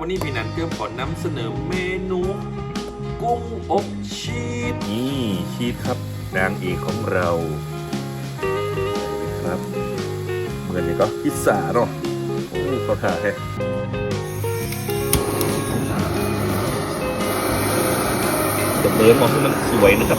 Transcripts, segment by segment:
วันนี้พี่นันเกื้อมขอนำเสนอเมนู กุ้งอบชีสนี่ชีสครับนางเอกของเราครับเหมือนนี่ก็พิซซ่าเนาะโอ้เขาถ่ายจะเบิร์นมองให้มันสวยนะครับ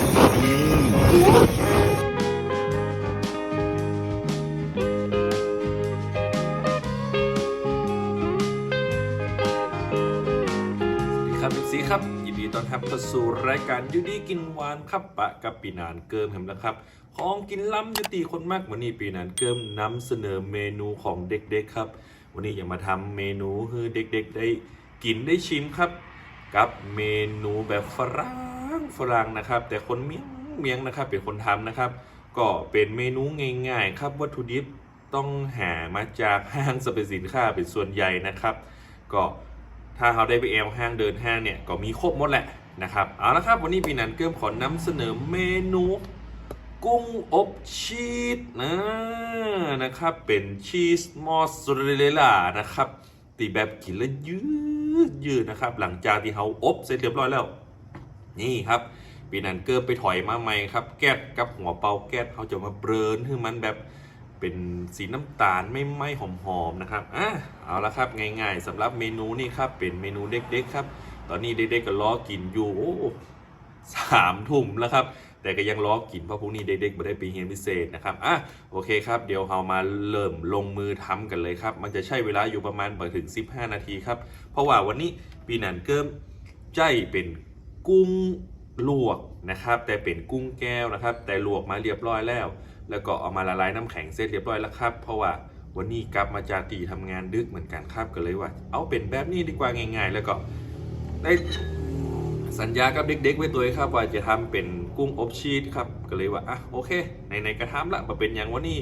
ครับทุกสีครับยินดีต้อนรับเข้าสู่รายการยูดีกินหวานครับปะกับปีนานเกิมแหมแล้วครับของกินล้ำยุติคนมากวันนี้ปีนานเกิมนำเสนอเมนูของเด็กๆครับ วันนี้อยากมาทำเมนูให้เด็กๆได้กินได้ชิมครับ กับเมนูแบบฝรั่งฝรั่งนะครับ แต่คนเมียงเมียงนะครับเป็นคนทำนะครับ ก็เป็นเมนูง่ายๆ ครับวัตถุดิบต้องหามาจากห้างสรรพสินค้าเป็นส่วนใหญ่นะครับ ก็ ถ้าเขาได้ไปแอลห้างเดินห้างเนี่ยก็มีครบหมดแหละนะครับเอาละครับวันนี้ปีนันเกิมขอนำเสนอเมนู กุ้งอบชีสนะนะครับเป็นชีสมอสซาเรลล่านะครับตีแบบกินแล้วยืดยืดนะครับ หลังจากที่เขาอบเสร็จเรียบร้อยแล้ว นี่ครับปีนันเกิมไปถอยมาใหม่ครับ แก๊สกับหัวเปาแก๊สเขาจะมาเบรนให้มันแบบ เป็นสีน้ำตาลไม่ไหม้หอมๆนะครับอะเอาละครับง่ายๆสำหรับเมนูนี่ครับเป็นเมนูเด็กๆครับ ตอนนี้เด็กๆก็รอกินอยู่สามทุ่มแล้วครับ แต่ก็ยังรอกินเพราะพรุ่งนี้เด็กๆไม่ได้ไปเรียนพิเศษนะครับอะโอเคครับเดี๋ยวเรามาเริ่มลงมือทำกันเลยครับ มันจะใช้เวลาอยู่ประมาณไปถึง 15 นาทีครับ เพราะว่าวันนี้ปีนันเกิมใจเป็นกุ้ง ลวกนะครับ แต่เป็นกุ้งแก้วนะครับ แต่ลวกมาเรียบร้อยแล้ว แล้วก็เอามาละลายน้ำแข็งเสร็จเรียบร้อยแล้วครับ เพราะว่าวันนี้กลับมาจากตีทำงานดึกเหมือนกันครับก็เลยว่า เอาเป็นแบบนี้ดีกว่าง่าย ๆ แล้วก็ได้สัญญากับเด็กๆไว้ตัวครับว่าจะทำเป็นกุ้งอบชีสครับก็เลยว่าอะโอเคในๆกระทำละมาเป็นอย่างวันนี้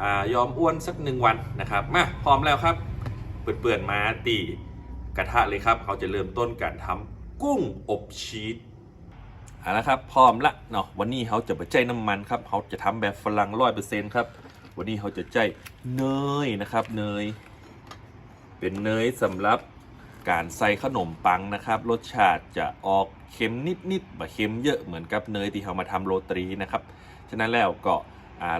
อ่ายอมอ้วนสักหนึ่งวันนะครับมาพร้อมแล้วครับเปื่อนๆมาตีกระทะเลยครับ เขาจะเริ่มต้นการทำกุ้งอบชีส เอาละครับพร้อมละเนาะวันนี้เขาจะไปใจน้ำมันครับเขาจะทำแบบฝรั่งร้อยเปอร์เซ็นต์ครับ วันนี้เขาจะใจเนยนะครับ เนย เป็นเนยสำหรับการใส่ขนมปังนะครับ รสชาติจะออกเค็มนิดๆแบบเค็มเยอะเหมือนกับเนยที่เรามาทำโรตรีนะครับ ฉะนั้นแล้วก็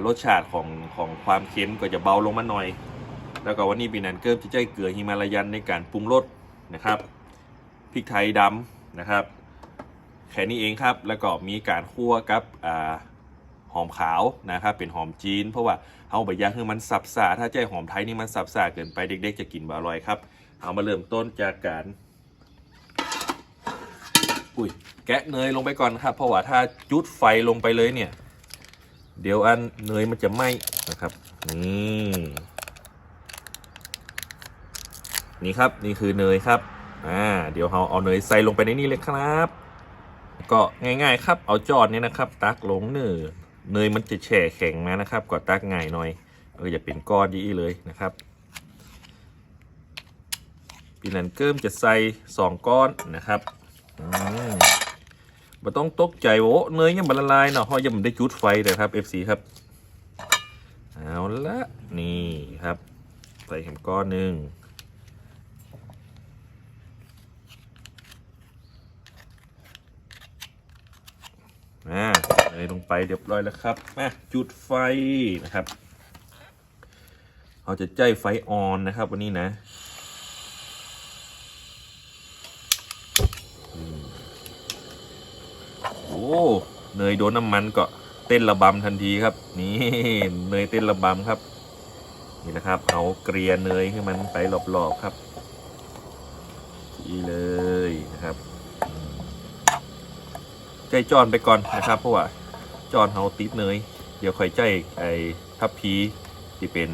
รสชาติของของความเค็มก็จะเบาลงมาหน่อย แล้วก็วันนี้ปีนันเกิมที่ใจเกลือฮิมาลายันในการปรุงรสนะครับพริกไทยดำนะครับ แค่นี้เองครับ แล้วก็มีการคั่วกับอหอมขาวนะครับ เป็นหอมจีน เพราะว่าเอาไปย่างให้มันสับสาถ้าใจหอมไทยนี่มันสับสาเกินไปเด็ก ๆ จะกินบ่อร่อยครับ เอามาเริ่มต้นจากการอุ้ยแกะเนยลงไปก่อนครับ เพราะว่าถ้าจุดไฟลงไปเลยเนี่ย เดี๋ยวอันเนยมันจะไหม้นะครับนี่นี่ครับนี่คือเนยครับอ่าเดี๋ยวเราเอาเนยใส่ลงไปในนี้เลยครับ ก็ง่ายๆครับเอาจอดเนี่ยนะครับ ตักลงเนยเนยมันจะแฉะแข็งมานะครับก็ตักง่ายหน่อยเอออย่าเป็นก้อนดีเลยนะครับปีนันเกิมจะใส่สองก้อนนะครับอืมบ่ต้องตกใจโอ้เนยยังบละลายเนาะเพราะยังไม่ได้จุดไฟเลยครับ FC ครับเอาละนี่ครับ ใส่แหมก้อนหนึ่งอ่าเนย ลงไปเรียบร้อยแล้วครับมาจุดไฟนะครับ เราจะใจไฟออนนะครับวันนี้นะโอ้เนยโดนน้ำมันก็เต้นระบำทันทีครับ นี่เนยเต้นระบำครับ นี่นะครับเอาเกลียเนยให้มันไปรอบๆครับนี่เลยนะครับใจจอนไปก่อนนะครับเพราะว่า จอนเขาติดเนยเดี๋ยวค่อยใจไอ้ทับพีที่เป็น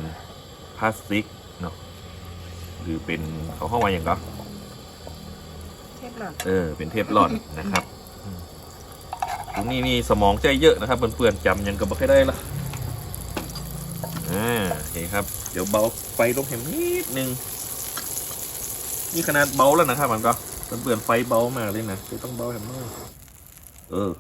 พลาสติกเนาะหรือเป็นเขาเข้ามาอย่างก็เทปหลอดเออเป็นเทปหลอดนะครับอืมตรงนี้นี่สมองใจเยอะนะครับเพื่อนๆจำยังก็ไม่ค่อยได้ละอ่าโอเคครับ เดี๋ยวเบาไฟลงแหมนิดนึงนี่ขนาดเบาแล้วนะครับมันก็เพื่อนๆไฟเบามากเลยนะคือต้องเบาแหมน้อยเออ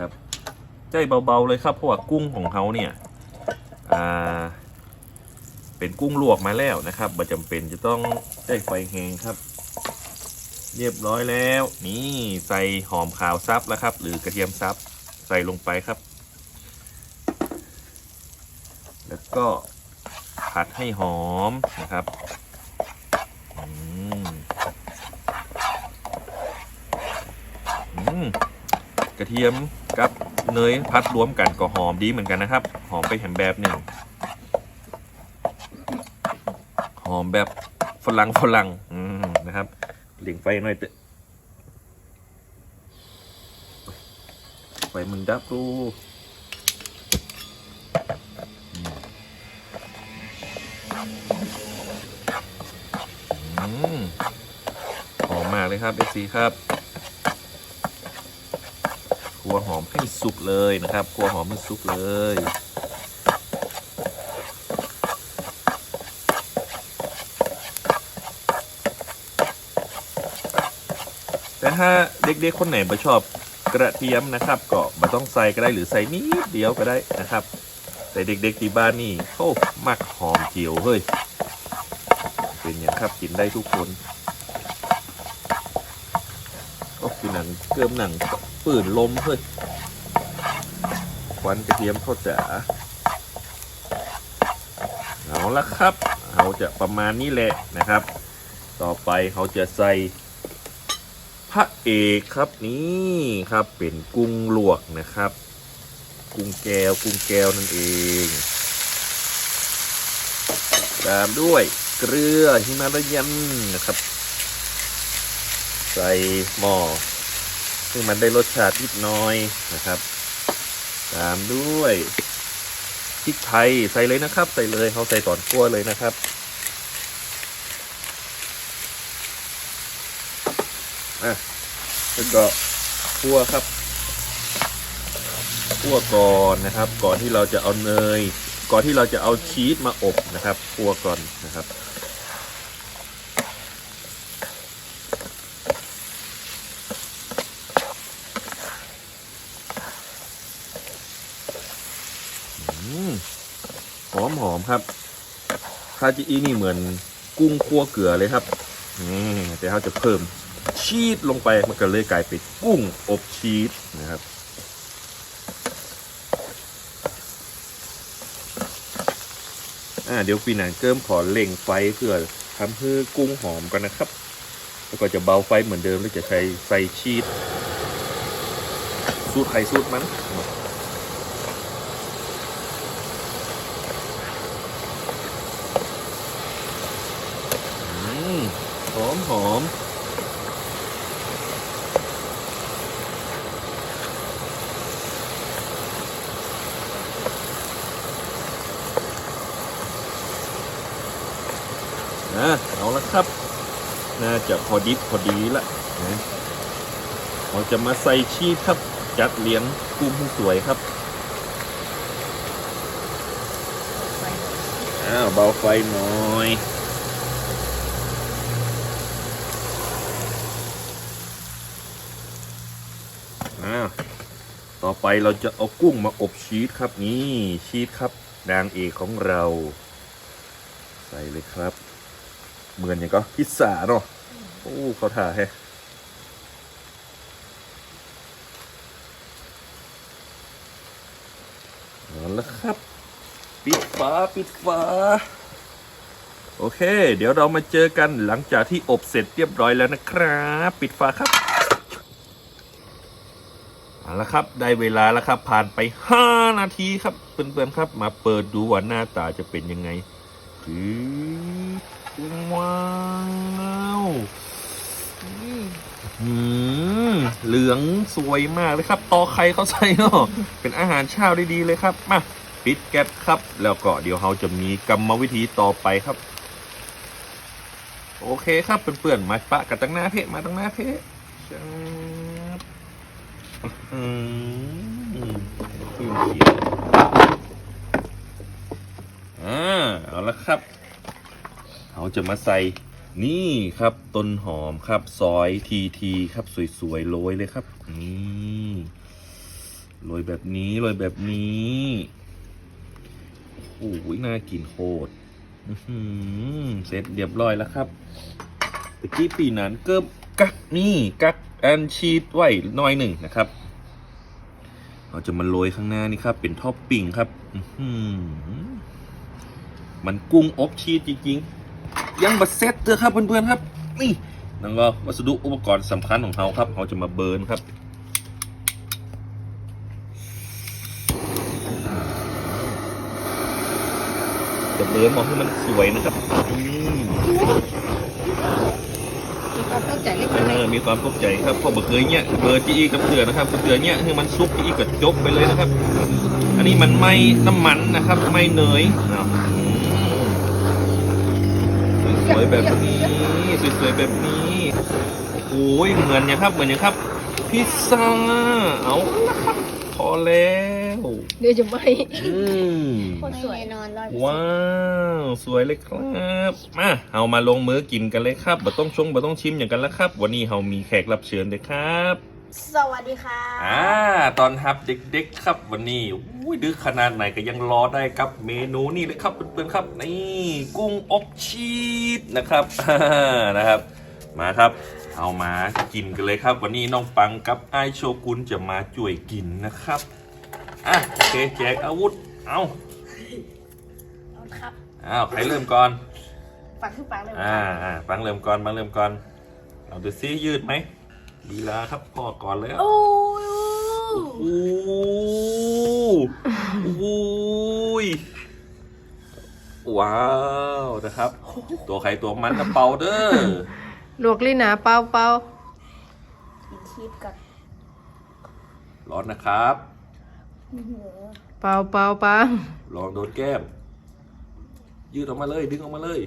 ครับใจเบาๆเลยครับเพราะว่ากุ้งของเขาเนี่ยอ่าเป็นกุ้งลวกมาแล้วนะครับบ่จำเป็นจะต้องใช้ไฟแห้งครับ เรียบร้อยแล้ว นี่ใส่หอมขาวซับแล้วครับ หรือกระเทียมซับใส่ลงไปครับ แล้วก็ผัดให้หอมนะครับอืมอืม กระเทียมกับเนยพัดรวมกันก็หอมดีเหมือนกันนะครับ หอมไปแหมแบบหนึ่งหอมแบบฝรั่งฝรั่งอืมนะครับหลิงไฟหน่อยเตะไฟมันดับดูหอมมากเลยครับเอซีครับ ครัวหอมให้สุกเลยนะครับครัวหอมให้สุกเลย แต่ถ้าเด็กๆคนไหนไม่ชอบกระเทียมนะครับก็ไม่ต้องใส่ก็ได้หรือใส่นิดเดียวก็ได้นะครับ แต่เด็กๆที่บ้านนี่โอ้มักหอมเจียวเฮ้ยเป็นอย่างครับกินได้ทุกคนโอ้คือหนังเกิมหนัง ปืนลมเฮ้ยควันกระเทียมเข้าจ๋าเอาละครับเขาจะประมาณนี้แหละนะครับ ต่อไปเขาจะใส่พระเอกครับนี่ครับเป็นกุ้งลวกนะครับ กุ้งแก้วกุ้งแก้วนั่นเอง ตามด้วยเกลือหิมาลายันนะครับ ใส่หม้อ ให้มันได้รสชาตินิดน้อยนะครับ ตามด้วยพริกไทยใส่เลยนะครับ ใส่เลยเขาใส่ตอนคั่วเลยนะครับ อะแล้วก็คั่วครับคั่วก่อนนะครับ ก่อนที่เราจะเอาเนย ก่อนที่เราจะเอาชีสมาอบนะครับคั่วก่อนนะครับ หอมหอมครับคาจิอีนี่เหมือนกุ้งคั่วเกลือเลยครับนี่แต่เขาจะเพิ่มชีสลงไปมันก็เลยกลายเป็นกุ้งอบชีสนะครับอ่าเดี๋ยวปีหนังเกิมขอเล่งไฟเพื่อทำให้กุ้งหอมกันนะครับ แล้วก็จะเบาไฟเหมือนเดิมแล้วจะใช้ใส่ชีสสูตรไข่สูตรมัน อืมหอมหอมนะเอาละครับ น่าจะพอดิบพอดีละนะเราจะมาใส่ชีสครับ จัดเลี้ยงกุ้งให้สวยครับอ้าวเบาไฟหน่อยอ้าว ต่อไปเราจะเอากุ้งมาอบชีสครับนี่ชีสครับนางเอกของเรา ใส่เลยครับ เหมือนอย่างก็พิซซ่าเนาะโอ้เขาถ่าแฮะเอาละครับ ปิดฝาปิดฝาโอเค เดี๋ยวเรามาเจอกันหลังจากที่อบเสร็จเรียบร้อยแล้วนะครับ ปิดฝาครับ เอาละครับ ได้เวลาแล้วครับ ผ่านไป5นาทีครับเพื่อนๆครับ มาเปิดดูว่าหน้าตาจะเป็นยังไงคือว้าวอืมเหลืองสวยมากเลยครับ ต่อไข่เขาใส่เนาะเป็นอาหารเช้าได้ดีเลยครับ มาปิดแก๊สครับ แล้วก็เดี๋ยวเราจะมีกรรมวิธีต่อไปครับ โอเคครับเพื่อนๆมาปะกันตั้งหน้าเพจมาตั้งหน้าเพจจับ อืมขึ้นเขียวอ่าเอาละครับเราจะมาใส่นี่ครับต้นหอมครับซอยทีทีครับสวยๆโรยเลยครับนี่โรยยแบบนี้โรยแบบนี้โอ้ยน่ากินโคตรอื้อหือเสร็จเรียบร้อยแล้วครับตะกี้ปีนั้นเกิบ กักนี่กักแอนชีสไว้หน้อยหนึ่งนะครับ เราจะมาโรยข้างหน้านี่ครับ เป็นท็อปปิ้งครับมันกุ้งอบชีสจริงๆ ยังบัดเซ็ตเด้อครับเพื่อนๆครับ นี่นั่นก็วัสดุอุปกรณ์สำคัญของเขาครับเขาจะมาเบิร์นครับจะเบิร์นมองให้มันสวยนะครับ ความเข้าใจเล็กเอน้อยอมีความตกใจครับเพราะเบอร์เคยเนี่ยเบอร์จีอีกับเกลือนะครับเกลือเนี่ยคือมันซุปจีอีกับจบไปเลยนะครับ อันนี้มันไม่น้ำมันนะครับ ไม่เนยนะอืมสวยๆแบบนี้สวยๆแบบนี้โอ้ยเหมือนอย่างครับเหมือนอย่างครับ พิซซ่าเอาละครับพอแล้ว เดี๋ยวจะไม่อืมคนสวยแน่นอนร้อยว้าว สวยเลยครับมาเอามาลงมือกินกันเลยครับบ่ต้องชงบ่ต้องชิมอย่างกันแล้วครับ วันนี้เรามีแขกรับเชิญเลยครับสวัสดีค่ะ อ่า ตอนรับเด็กๆครับวันนี้อุ้ยดึกขนาดไหนก็ยังรอได้ครับ เมนูนี่เลยครับเพื่อนๆครับ นี่ กุ้งอบชีสนะครับ นะครับ มาครับ เอามากินกันเลยครับ วันนี้น้องปังกับไอายโชกุนจะมาจ่วยกินนะครับ อะโอเคแจกอาวุธเอาครับอ้าวใครเริ่มก่อน ปักขึ้นปังเลยอ่าอ่าปังเริ่มก่อนปังเริ่มก่อนเอาดูซิยืดไหมลีลาครับพ่อก่อนเลยโอ้ยโอ้โหยว้าวนะครับ ตัวใครตัวมันกระเป๋าเด้อลวกลิ้นหนาเปล่าเปล่ากินชีสกับร้อนนะครับ เปล่าเปล่าเปล่าลองโดนแก้ม ยืดออกมาเลย ดึงออกมาเลย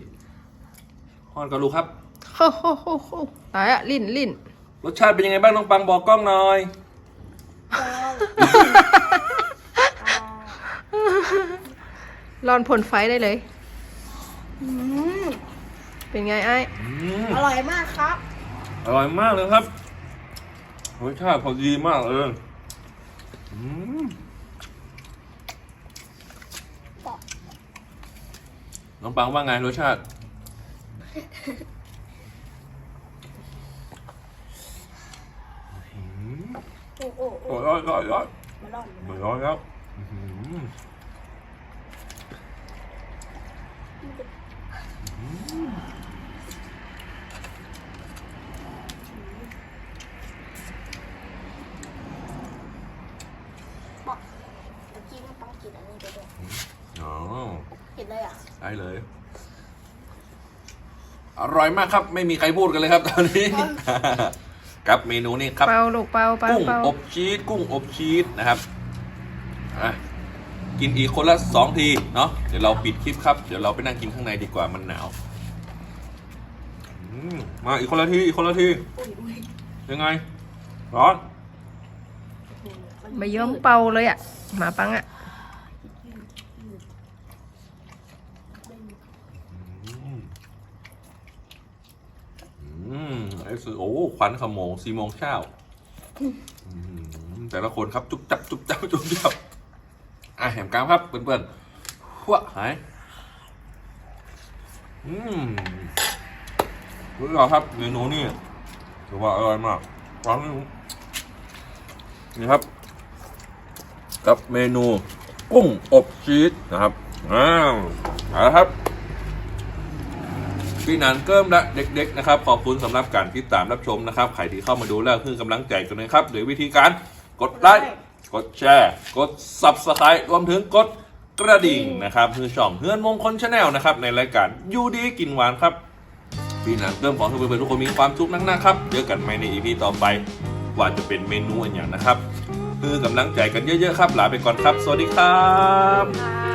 ฮอนกับลูกครับโอ้โหโหโหตายอะลิ้นลิ้นรสชาติเป็นยังไงบ้างน้องปังบอกกล้องหน่อยร้อนผลไฟได้เลยเป็นไงไอ้อืมอร่อยมากครับอร่อยมากเลยครับรสชาติพอดีมากเลยอืม น้องปังว่าไงรสชาติ โอ้โอ้โอ้โอ้ยร้อยร้อยร้อยมาลองหนึ่งร้อยแล้วอื้อหือ บอกเมื่อกี้น้องปังกินอันนี้ไปด้วย อ๋อ เห็นเลยอะ ได้เลย อร่อยมากครับ ไม่มีใครพูดกันเลยครับ ตอนนี้กับเมนูนี้ครับ เปล่าลูกเปล่าเปล่ากุ้งเปล่าอบชีสกุ้งอบชีสนะครับอะกินอีกคนละสองทีเนาะเดี๋ยวเราปิดคลิปครับ เดี๋ยวเราไปนั่งกินข้างในดีกว่ามันหนาวอืมมาอีกคนละทีอีกคนละทีอุ้ยอุ้ยยังไงร้อนไม่ยอมเป่าเลยอะหมาปังอะ อืมไอ้ สื่อโอ้ควันขโมงสี่โมงเช้าแต่ละคนครับจุ๊บจับจุ๊บจับจุ๊บจับอะแหมกางครับเพื่อนๆหัวหายอืมรู้หรอครับเมนูนี่ถือว่าอร่อยมากร้านนี้นี่ครับ กับเมนูกุ้งอบชีสนะครับอ้าวเอาละครับ พี่นันเกิมและเด็กๆนะครับขอบคุณสำหรับการติดตามรับชมนะครับใครที่เข้ามาดูแล้วคือกำลังใจกันนะครับโดยวิธีการกดไลค์กดแชร์ กด Subscribe รวมถึงกดกระดิ่งนะครับคือช่องเฮือนมงคลชาแนลนะครับในรายการยูดีกินหวานครับพี่นันเกิมขอให้เพื่อนๆทุกคนมีความสุขนักๆครับเจอกันใหม่ในอีพีต่อไปว่าจะเป็นเมนูอันอย่างนะครับคือกำลังใจกันเยอะๆครับลาไปก่อนครับ สวัสดีครับ